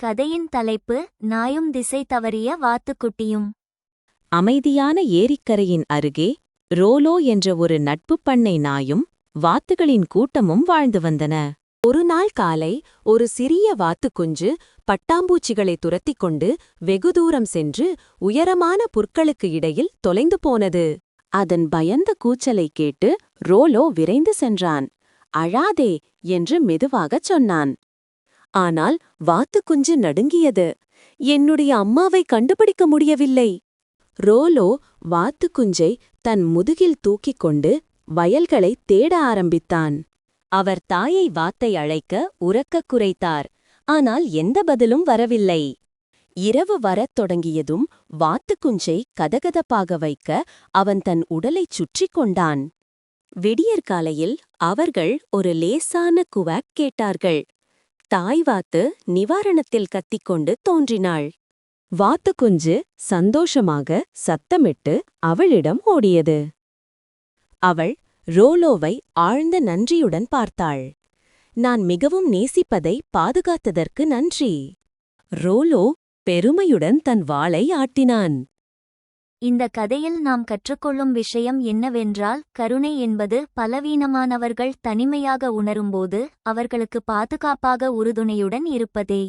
கதையின் தலைப்பு நாயும் திசை தவறிய வாத்துக்குட்டியும். அமைதியான ஏரிக்கரையின் அருகே ரோலோ என்ற ஒரு நட்புப் பண்ணை நாயும் வாத்துகளின் கூட்டமும் வாழ்ந்து வந்தன. ஒரு நாள் காலை ஒரு சிறிய வாத்துக்குஞ்சு பட்டாம்பூச்சிகளை துரத்திக் கொண்டு வெகு தூரம் சென்று உயரமான புற்களுக்கு இடையில் தொலைந்து போனது. அதன் பயந்த கூச்சலைக் கேட்டு ரோலோ விரைந்து சென்றான். அழாதே என்று மெதுவாகச் சொன்னான். ஆனால் வாத்துக்குஞ்சு நடுங்கியது. என்னுடைய அம்மாவை கண்டுபிடிக்க முடியவில்லை. ரோலோ வாத்துக்குஞ்சை தன் முதுகில் தூக்கிக் கொண்டு வயல்களை தேட ஆரம்பித்தான். அவர் தாயை வாத்தை அழைக்க உறக்கக் குறைத்தார். ஆனால் எந்த பதிலும் வரவில்லை. இரவு வரத் தொடங்கியதும் வாத்துக்குஞ்சை கதகதப்பாக வைக்க அவன் தன் உடலைச் சுற்றிக் கொண்டான். விடியற்காலையில் அவர்கள் ஒரு லேசான குவாக் கேட்டார்கள். தாய் வாத்து நிவாரணத்தில் கத்திக்கொண்டு தோன்றினாள். வாத்துக்குஞ்சு சந்தோஷமாக சத்தமிட்டு அவளிடம் ஓடியது. அவள் ரோலோவை ஆழ்ந்த நன்றியுடன் பார்த்தாள். நான் மிகவும் நேசிப்பதை பாதுகாத்ததற்கு நன்றி. ரோலோ பெருமையுடன் தன் வாளை ஆட்டினான். இந்த கதையில் நாம் கற்றுக்கொள்ளும் விஷயம் என்னவென்றால் கருணை என்பது பலவீனமானவர்கள் தனிமையாக உணரும்போது அவர்களுக்கு பாதுகாப்பாக உறுதுணையுடன் இருப்பதே.